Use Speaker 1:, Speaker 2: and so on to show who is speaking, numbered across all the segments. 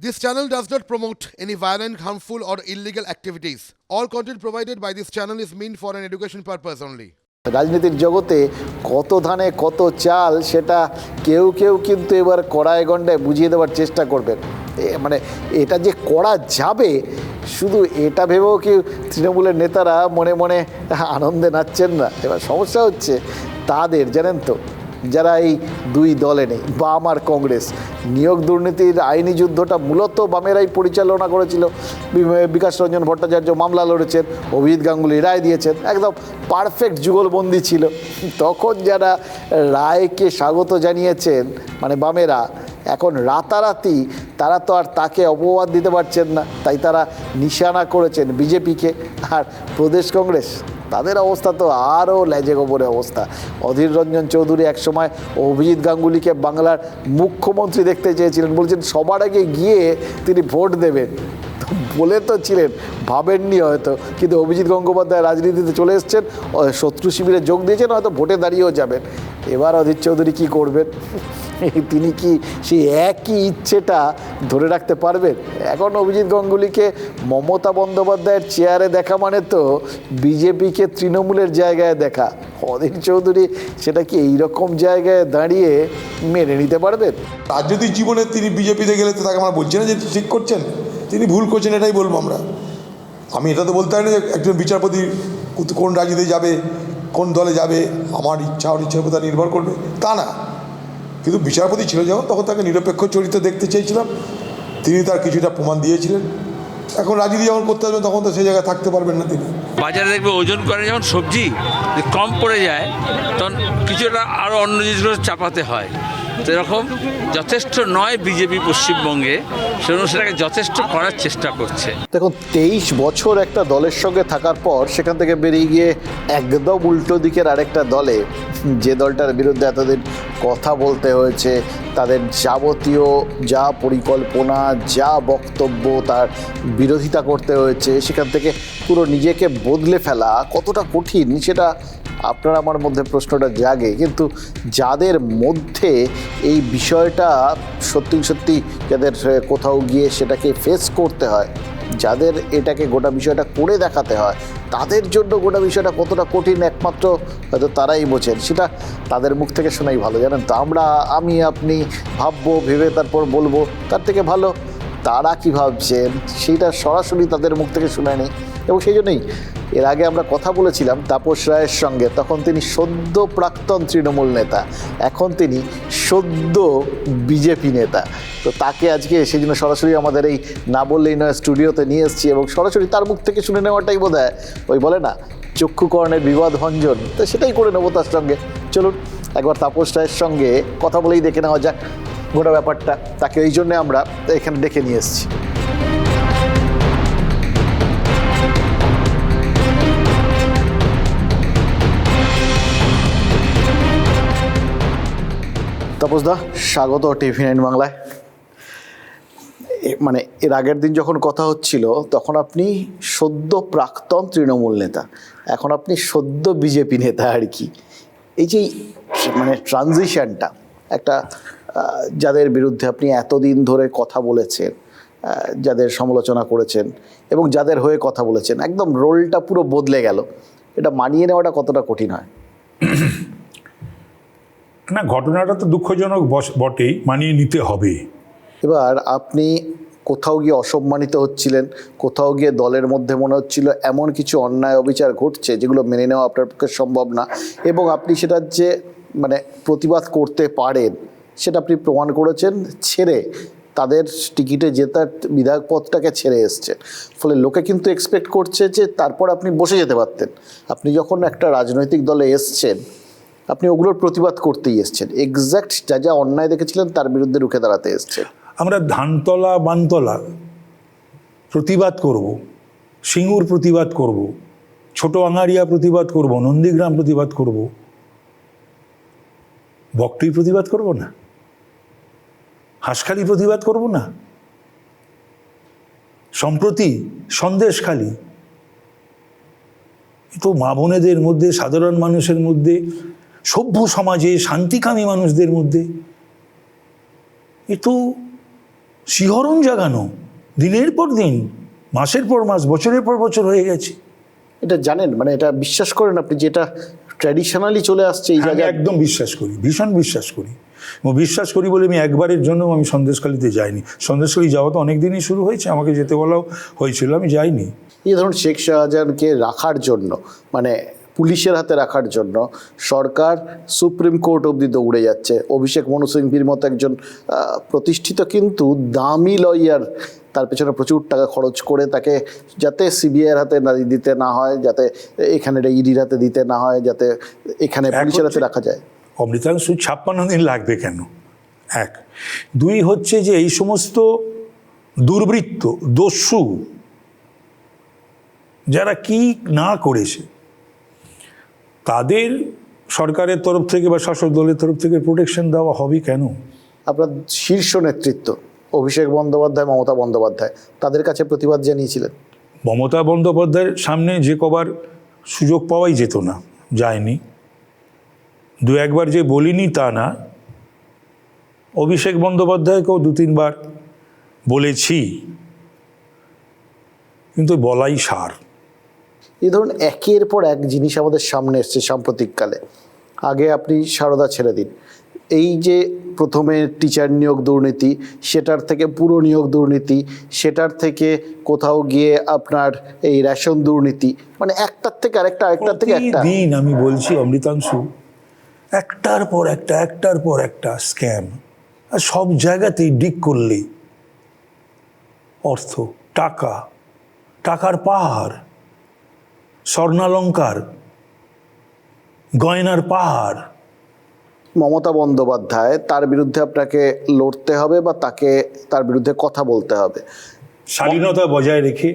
Speaker 1: This channel does not promote any violent, harmful, or illegal activities. All content provided by this channel is meant for an education purpose only.
Speaker 2: রাজনীতির জগতে কত ধানে কত চাল সেটা কেউ কেউ কিন্তু এবার কড়ায় গণ্ডায় বুঝিয়ে দেওয়ার চেষ্টা করবেন মানে এটা যে করা যাবে শুধু এটা ভেবেও কি তৃণমূলের নেতারা মনে মনে আনন্দে নাচছেন না এবার সমস্যা হচ্ছে তাদের জানেন তো যারা এই দুই দলে নেই, বাম আর কংগ্রেস। নিয়োগ দুর্নীতির আইনি যুদ্ধটা মূলত বামেরাই পরিচালনা করেছিল। বিকাশ রঞ্জন ভট্টাচার্য মামলা লড়েছেন, অভিজিৎ গাঙ্গুলি রায় দিয়েছেন, একদম পারফেক্ট যুগলবন্দি ছিল। তখন যারা রায়কে স্বাগত জানিয়েছেন মানে বামেরা, এখন রাতারাতি তারা তো আর তাকে অপবাদ দিতে পারছেন না, তাই তারা নিশানা করেছেন বিজেপিকে আর প্রদেশ কংগ্রেস। তাদের অবস্থা তো আরও লেজে গোবরে অবস্থা। অধীর রঞ্জন চৌধুরী একসময় অভিজিৎ গাঙ্গুলিকে বাংলার মুখ্যমন্ত্রী দেখতে চেয়েছিলেন। বলছেন, সবার আগে গিয়ে তিনি ভোট দেবেন। বলে তো ছিলেন, ভাবেননি হয়তো। কিন্তু অভিজিৎ গঙ্গোপাধ্যায় রাজনীতিতে চলে এসছেন শত্রু শিবিরে যোগ দিয়েছেন, হয়তো ভোটে দাঁড়িয়েও যাবেন। এবার অধীর চৌধুরী কী করবেন? তিনি কি সেই একই ইচ্ছেটা ধরে রাখতে পারবেন? এখন অভিজিৎ গঙ্গুলিকে মমতা বন্দ্যোপাধ্যায়ের চেয়ারে দেখা মানে তো বিজেপিকে তৃণমূলের জায়গায় দেখা। অধীর চৌধুরী সেটা কি এইরকম জায়গায় দাঁড়িয়ে মেনে নিতে পারবেন?
Speaker 3: রাজনৈতিক জীবনে তিনি বিজেপিতে গেলে তো তাকে আমরা বলছি না যে ঠিক করছেন? তিনি ভুল করছেন, এটাই বলব আমরা। আমি এটা তো বলতে পারি যে একজন বিচারপতি কোন রাজ্যতে যাবে, কোন দলে যাবে, আমার ইচ্ছা অনিচ্ছার উপর নির্ভর করবে। তা না। কিন্তু বিচারপতি ছিল যখন তখন তাকে নিরপেক্ষ চরিত্র দেখতে চেয়েছিলাম। তিনি তার কিছুটা প্রমাণ দিয়েছিলেন। এখন রাজনীতি যখন করতে আসবেন তখন তো সেই জায়গায় থাকতে পারবেন না তিনি।
Speaker 4: বাজারে দেখবে ওজন করে যেমন সবজি কম পড়ে যায় তখন কিছুটা আরও অন্য জিনিসগুলো চাপাতে হয়। তো এরকম যথেষ্ট নয় বিজেপি পশ্চিমবঙ্গে সেজন্য সেটাকে যথেষ্ট করার চেষ্টা করছে।
Speaker 2: দেখুন তেইশ বছর একটা দলের সঙ্গে থাকার পর সেখান থেকে বেরিয়ে গিয়ে একদম উল্টো দিকের আরেকটা দলে যে দলটার বিরুদ্ধে এতদিন কথা বলতে হয়েছে, তাদের যাবতীয় যা পরিকল্পনা, যা বক্তব্য তার বিরোধিতা করতে হয়েছে, সেখান থেকে পুরো নিজেকে বদলে ফেলা কতটা কঠিন, সেটা আপনার আমার মধ্যে প্রশ্নটা জাগে। কিন্তু যাদের মধ্যে এই বিষয়টা সত্যি সত্যি যাদের কোথাও গিয়ে সেটাকে ফেস করতে হয় যাদের এটাকে গোটা বিষয়টা করে দেখাতে হয়, তাদের জন্য গোটা বিষয়টা কতটা কঠিন একমাত্র হয়তো তারাই বোঝেন। সেটা তাদের মুখ থেকে শোনাই ভালো, জানেন তো? আমরা, আমি, আপনি ভাববো, ভেবে তারপর বলব, তার থেকে ভালো তারা কী ভাবছেন, সেটা সরাসরি তাদের মুখ থেকে শুনে নেই এবং সেই জন্যই এর আগে আমরা কথা বলেছিলাম তাপস রায়ের সঙ্গে, তখন তিনি সদ্য প্রাক্তন তৃণমূল নেতা, এখন তিনি সদ্য বিজেপি নেতা। তো তাকে আজকে সেই জন্য সরাসরি আমাদের এই না বললেই নয় স্টুডিওতে নিয়ে এসেছি এবং সরাসরি তার মুখ থেকে শুনে নেওয়াটাই বোধ ওই বলে না, চক্ষুকরণের বিবাদ ভঞ্জন। তো সেটাই করে নেব তার সঙ্গে। চলুন, একবার তাপস রায়ের সঙ্গে কথা বলেই দেখে নেওয়া যাক গোটা ব্যাপারটা। তাকে এই জন্যে আমরা এখানে ডেকে নিয়ে এসেছি। তাপসদা স্বাগত টিভি নাইন বাংলায়। মানে এর আগের দিন যখন কথা হচ্ছিল, তখন আপনি সদ্য প্রাক্তন তৃণমূল নেতা, এখন আপনি সদ্য বিজেপি নেতা আর কি। এই যে মানে ট্রানজিশনটা একটা যাদের বিরুদ্ধে আপনি এতদিন ধরে কথা বলেছেন যাদের সমালোচনা করেছেন এবং যাদের হয়ে কথা বলেছেন, একদম রোলটা পুরো বদলে গেল। এটা মানিয়ে নেওয়াটা কতটা কঠিন হয়?
Speaker 5: না, ঘটনাটা তো দুঃখজনক বটেই, মানিয়ে নিতে হবে।
Speaker 2: এবার আপনি কোথাও গিয়ে অসম্মানিত হচ্ছিলেন, কোথাও গিয়ে দলের মধ্যে মনে হচ্ছিল এমন কিছু অন্যায় অবিচার ঘটছে যেগুলো মেনে নেওয়া আপনার পক্ষে সম্ভব না এবং আপনি সেটার যে মানে প্রতিবাদ করতে পারেন, সেটা আপনি প্রমাণ করেছেন, ছেড়ে তাদের টিকিটে জেতার বিধায়ক পদটাকে ছেড়ে এসছে ফলে লোকে কিন্তু এক্সপেক্ট করছে যে তারপর আপনি বসে যেতে পারতেন। আপনি যখন একটা রাজনৈতিক দলে এসছেন আপনি ওগুলোর প্রতিবাদ করতেই এসছেন। এক্স্যাক্ট যা যা অন্যায় দেখেছিলেন তার বিরুদ্ধে রুখে দাঁড়াতে এসছেন।
Speaker 5: আমরা ধানতলা, বানতলা প্রতিবাদ করব, সিঙ্গুর প্রতিবাদ করব, ছোট আঙারিয়া প্রতিবাদ করব, নন্দীগ্রাম প্রতিবাদ করব। বকটুই প্রতিবাদ করব না? হাঁসখালি প্রতিবাদ করব না? সম্প্রতি সন্দেশখালি তো মা বোনেদের মধ্যে, সাধারণ মানুষের মধ্যে সভ্য সমাজে শান্তিকামী মানুষদের মধ্যে এ তো শিহরণ জাগানো দিনের পর দিন মাসের পর মাস বছরের পর বছর হয়ে গেছে।
Speaker 2: এটা জানেন মানে এটা বিশ্বাস করেন আপনি যেটা ট্র্যাডিশনালি চলে আসছে এই জায়গায়।
Speaker 5: একদম বিশ্বাস করি ভীষণ বিশ্বাস করি। এবং বিশ্বাস করি বলে আমি একবারের জন্য আমি সন্দেশখালিতে যাইনি। সন্দেশখালি যাওয়া তো অনেক দিনই শুরু হয়েছে আমাকে যেতে বলাও হয়েছিল আমি যাইনি।
Speaker 2: এই ধরুন শেখ শাহজাহানকে রাখার জন্য মানে পুলিশের হাতে রাখার জন্য সরকার সুপ্রিম কোর্ট অবধি দৌড়ে যাচ্ছে। অভিষেক মনু সিংভির মতো একজন প্রতিষ্ঠিত কিন্তু দামি লয়ার তার পেছনে প্রচুর টাকা খরচ করে তাকে যাতে সিবিআইয়ের হাতে না দিতে না হয় যাতে এখানে ইডির হাতে দিতে না হয় যাতে এখানে পুলিশের হাতে রাখা যায়।
Speaker 5: অমৃতাংশু ছাপ্পান্ন দিন লাগবে কেন? এক। দুই হচ্ছে যে এই সমস্ত দুর্বৃত্ত দস্যু যারা কি না করেছে তাদের সরকারের তরফ থেকে বা শাসক দলের তরফ থেকে প্রোটেকশন দেওয়া হবে কেন?
Speaker 2: আপনার শীর্ষ নেতৃত্ব অভিষেক বন্দ্যোপাধ্যায় মমতা বন্দ্যোপাধ্যায় তাদের কাছে প্রতিবাদ জানিয়েছিলেন।
Speaker 5: মমতা বন্দ্যোপাধ্যায়ের সামনে যে কবার সুযোগ পাওয়াই যেত না যায়নি। দু একবার যে বলিনি তা না। অভিষেক বন্দ্যোপাধ্যায়কেও দু তিনবার বলেছি কিন্তু বলাই সার।
Speaker 2: এই ধরুন একের পর এক জিনিস আমাদের সামনে এসছে সাম্প্রতিককালে। আগে আপনি সারদা ছেড়ে দিন। এই যে প্রথমে টিচার নিয়োগ দুর্নীতি, সেটার থেকে পুরো নিয়োগ দুর্নীতি, সেটার থেকে কোথাও গিয়ে আপনার এই রেশন দুর্নীতি মানে একটার থেকে আরেকটা, আরেকটার থেকে একটা।
Speaker 5: দিন আমি বলছি, অমৃতাংশু, একটার পর একটা, একটার পর একটা স্ক্যাম আর সব জায়গাতেই ডিক করলেই অর্থ, টাকা, টাকার পাহাড়। স্বর্ণালঙ্কার গয়নার পাহাড়।
Speaker 2: মমতা বন্দ্যোপাধ্যায় তার বিরুদ্ধে আপনাকে লড়তে হবে বা তাকে তার বিরুদ্ধে কথা বলতে হবে?
Speaker 5: শালীনতা বজায় রেখে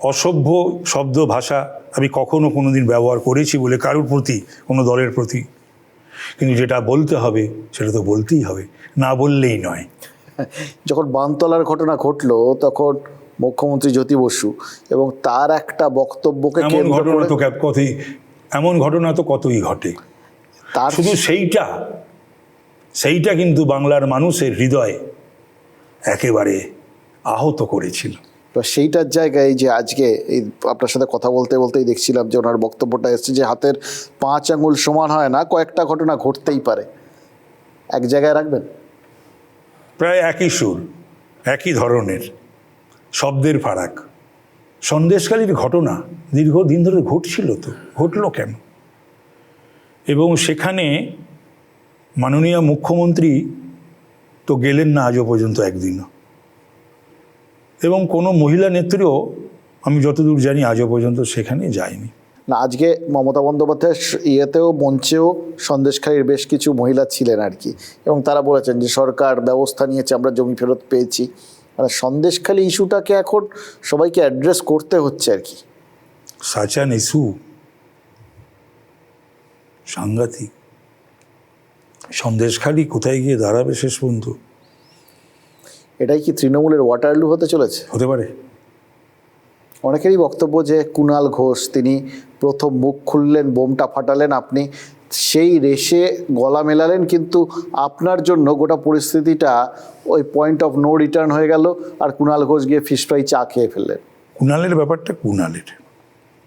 Speaker 5: অসভ্য শব্দ ভাষা আমি কখনো কোনোদিন ব্যবহার করেছি বলে কারোর প্রতি কোনো দলের প্রতি। কিন্তু যেটা বলতে হবে সেটা তো বলতেই হবে না বললেই নয়।
Speaker 2: যখন বানতলার ঘটনা ঘটলো তখন মুখ্যমন্ত্রী জ্যোতি বসু এবং তার একটা বক্তব্যকে
Speaker 5: এমন ঘটনা তো কতই এমন ঘটনা তো কতই ঘটে?
Speaker 2: তার
Speaker 5: শুধু সেইটা সেইটা কিন্তু বাংলার মানুষের হৃদয়ে একেবারে আহত করেছিল।
Speaker 2: এবার সেইটার জায়গায় যে আজকে এই আপনার সাথে কথা বলতে বলতেই দেখছিলাম যে ওনার বক্তব্যটা এসছে যে হাতের পাঁচ আঙুল সমান হয় না কয়েকটা ঘটনা ঘটতেই পারে। এক জায়গায় রাখবেন?
Speaker 5: প্রায় একই সুর একই ধরনের। শব্দের ফারাক। সন্দেশকালীর ঘটনা দীর্ঘদিন ধরে ঘটছিল তো, ঘটলো কেন? এবং সেখানে মাননীয় মুখ্যমন্ত্রী তো গেলেন না আজও পর্যন্ত একদিনও। এবং কোনো মহিলা নেত্রীও আমি যতদূর জানি আজও পর্যন্ত সেখানে যায়নি।
Speaker 2: না, আজকে মমতা বন্দ্যোপাধ্যায়ের ইয়েতেও, মঞ্চেও সন্দেশখালীর বেশ কিছু মহিলা ছিলেন আর কি। এবং তারা বলেছেন যে সরকার ব্যবস্থা নিয়েছে, আমরা জমি ফেরত পেয়েছি। সন্দেশখালী ইস্যুটাকে এখন সবাইকে অ্যাড্রেস করতে হচ্ছে আর কি।
Speaker 5: সাচা ইস্যু সাংঘাতিক। সন্দেশখালি কোথায় গিয়ে দাঁড়াবে শেষ পর্যন্ত?
Speaker 2: এটাই কি তৃণমূলের ওয়াটারলু হতে চলেছে?
Speaker 5: হতে পারে।
Speaker 2: অনেকেরই বক্তব্য যে কুণাল ঘোষ তিনি প্রথম মুখ খুললেন বোমটা ফাটালেন আপনি সেই রেশে গলা মেলালেন, কিন্তু আপনার জন্য গোটা পরিস্থিতিটা ওই পয়েন্ট অফ নো রিটার্ন হয়ে গেল আর কুণাল ঘোষ গিয়ে ফিশ ফ্রাই চা খেয়ে ফেললেন।
Speaker 5: কুণালের ব্যাপারটা কুণালের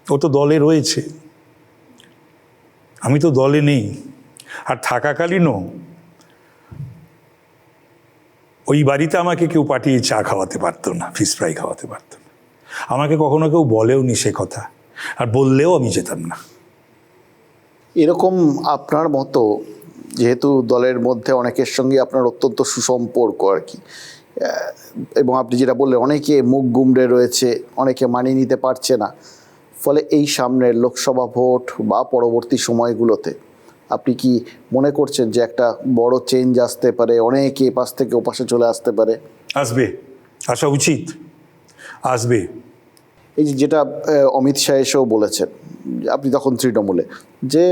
Speaker 5: ও তো দলে রয়েছে। আমি তো দলে নেই। আর থাকাকালীনও ওই বাড়িতে আমাকে কেউ পাঠিয়ে চা খাওয়াতে পারতো না ফিশ ফ্রাই খাওয়াতে পারতো না। আমাকে কখনো কেউ বলেও নি সে কথা। আর বললেও আমি যেতাম না।
Speaker 2: এরকম আপনার মতো, যেহেতু দলের মধ্যে অনেকের সঙ্গে আপনার অত্যন্ত সুসম্পর্ক আর কি এবং আপনি যেটা বললেন, অনেকে মুখ গুমড়ে রয়েছে, অনেকে মানিয়ে নিতে পারছে না। ফলে এই সামনের লোকসভা ভোট বা পরবর্তী সময়গুলোতে আপনি কি মনে করছেন যে একটা বড় চেঞ্জ আসতে পারে? অনেকে এপাশ থেকে ওপাশে চলে আসতে পারে।
Speaker 5: আসবে। আসা উচিত। আসবে।
Speaker 2: এই যে যেটা অমিত শাহ এসেও বলেছেন আপনি তখন তৃণমূলে যে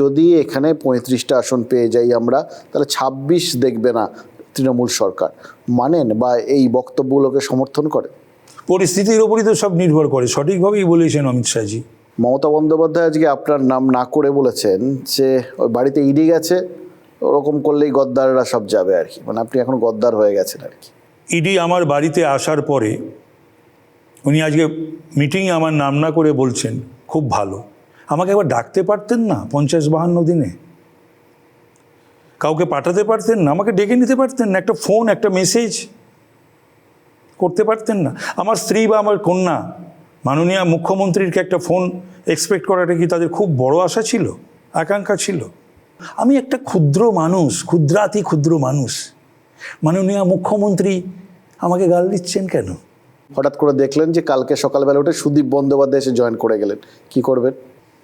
Speaker 2: যদি এখানে পঁয়ত্রিশটা আসন পেয়ে যাই আমরা তাহলে ছাব্বিশ দেখবে না তৃণমূল সরকার। মানেন বা এই বক্তব্যগুলোকে সমর্থন করে?
Speaker 5: পরিস্থিতির ওপরই তো সব নির্ভর করে। সঠিকভাবেই বলেছেন অমিত শাহজি।
Speaker 2: মমতা বন্দ্যোপাধ্যায় আজকে আপনার নাম না করে বলেছেন যে ওই বাড়িতে ইডি গেছে ওরকম করলেই গদ্দাররা সব যাবে আর কি। মানে আপনি এখন গদ্দার হয়ে গেছেন আর কি।
Speaker 5: ইডি আমার বাড়িতে আসার পরে উনি আজকে মিটিংয়ে আমার নাম না করে বলছেন, খুব ভালো। আমাকে একবার ডাকতে পারতেন না পঞ্চাশ বাহান্ন দিনে? কাউকে পাঠাতে পারতেন না, আমাকে ডেকে নিতে পারতেন না, একটা ফোন একটা মেসেজ করতে পারতেন না। আমার স্ত্রী বা আমার কন্যা, মাননীয় মুখ্যমন্ত্রীরকে একটা ফোন এক্সপেক্ট করাটা কি তাদের খুব বড় আশা ছিল, আকাঙ্ক্ষা ছিল? আমি একটা ক্ষুদ্র মানুষ, ক্ষুদ্রাতি ক্ষুদ্র মানুষ। মাননীয় মুখ্যমন্ত্রী আমাকে গাল দিচ্ছেন কেন?
Speaker 2: হঠাৎ করে দেখলেন যে কালকে সকালবেলা উঠে সুদীপ বন্দ্যোপাধ্যায় এসে জয়েন করে গেলেন। কি করবেন?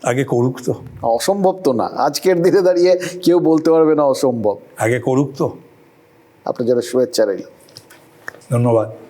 Speaker 5: আগে করুক তো।
Speaker 2: অসম্ভব তো না। আজকের দিনে দাঁড়িয়ে কেউ বলতে পারবে না অসম্ভব।
Speaker 5: আগে করুক তো।
Speaker 2: আপনার জন্য শুভেচ্ছা রইল।
Speaker 5: ধন্যবাদ।